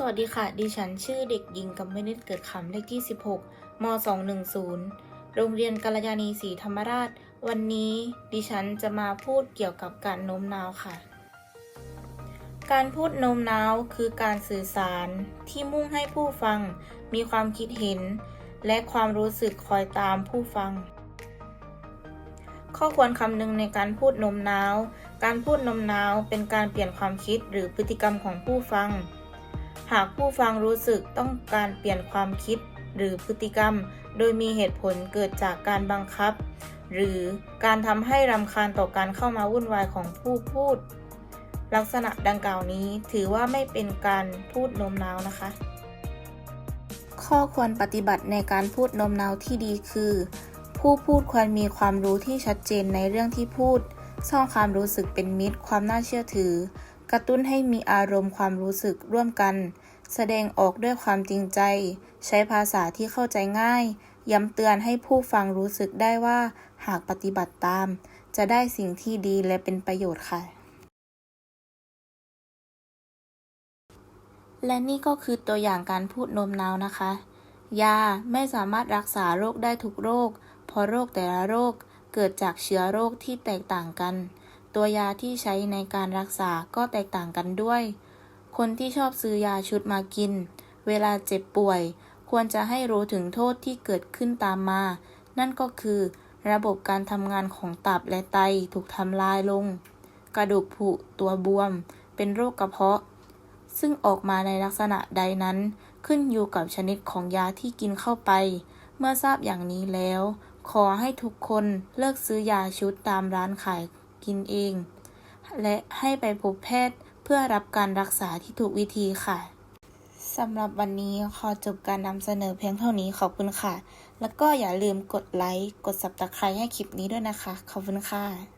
สวัสดีค่ะ ดิฉันชื่อเด็กหญิงกับมนิดเกิดคำเลขที่ 16ม210 โรงเรียนกัลยาณีศรีธรรมราช วันนี้ดิฉันจะมาพูดเกี่ยวกับการโน้มน้าวค่ะ การพูดโน้มน้าวคือการสื่อสารที่มุ่งให้ผู้ฟังมีความคิดเห็น และความรู้สึกคอยตามผู้ฟัง ข้อควรคำนึงในการพูดโน้มน้าว การพูดโน้มน้าวเป็นการเปลี่ยนความคิดหรือพฤติกรรมของผู้ฟัง หากผู้ฟังรู้สึกต้องการเปลี่ยนความคิดหรือพฤติกรรม โดยมีเหตุผลเกิดจากการบังคับ หรือการทำให้รำคาญต่อการเข้ามาวุ่นวายของผู้พูด ลักษณะดังกล่าวนี้ถือว่าไม่เป็นการพูดโน้มน้าวนะคะ ข้อควรปฏิบัติในการพูดโน้มน้าวที่ดีคือ ผู้พูดควรมีความรู้ที่ชัดเจนในเรื่องที่พูดสร้างความรู้สึกเป็นมิตร ความน่าเชื่อถือ กระตุ้นให้มีอารมณ์ความรู้สึกร่วมกัน แสดงออกด้วยความจริงใจ ใช้ภาษาที่เข้าใจง่าย ย้ำเตือนให้ผู้ฟังรู้สึกได้ว่า หากปฏิบัติตาม จะได้สิ่งที่ดีและเป็นประโยชน์ค่ะ และนี่ก็คือตัวอย่างการพูดโน้มน้าวนะคะ ยาไม่สามารถรักษาโรคได้ทุกโรค เพราะโรคแต่ละโรคเกิดจากเชื้อโรคที่แตกต่างกัน ตัวยาที่ใช้ในการรักษาก็แตกต่างกันด้วย คนที่ชอบซื้อยาชุดมากิน เวลาเจ็บป่วย ควรจะให้รู้ถึงโทษที่เกิดขึ้นตามมา นั่นก็คือ ระบบการทำงานของตับและไตถูกทำลายลง กระดูกผุตัวบวม เป็นโรคกระเพาะ ซึ่งออกมาในลักษณะใดนั้น ขึ้นอยู่กับชนิดของยาที่กินเข้าไป เมื่อทราบอย่างนี้แล้วขอให้ทุกคนเลิกซื้อยาชุดตามร้านขาย กินเอง และให้ไปพบแพทย์เพื่อรับการรักษาที่ถูกวิธีค่ะสำหรับวันนี้ขอจบการนำเสนอเพียงเท่านี้ขอบคุณค่ะ แล้วก็อย่าลืมกดไลค์ กด subscribe ให้คลิปนี้ด้วยนะคะ ขอบคุณค่ะ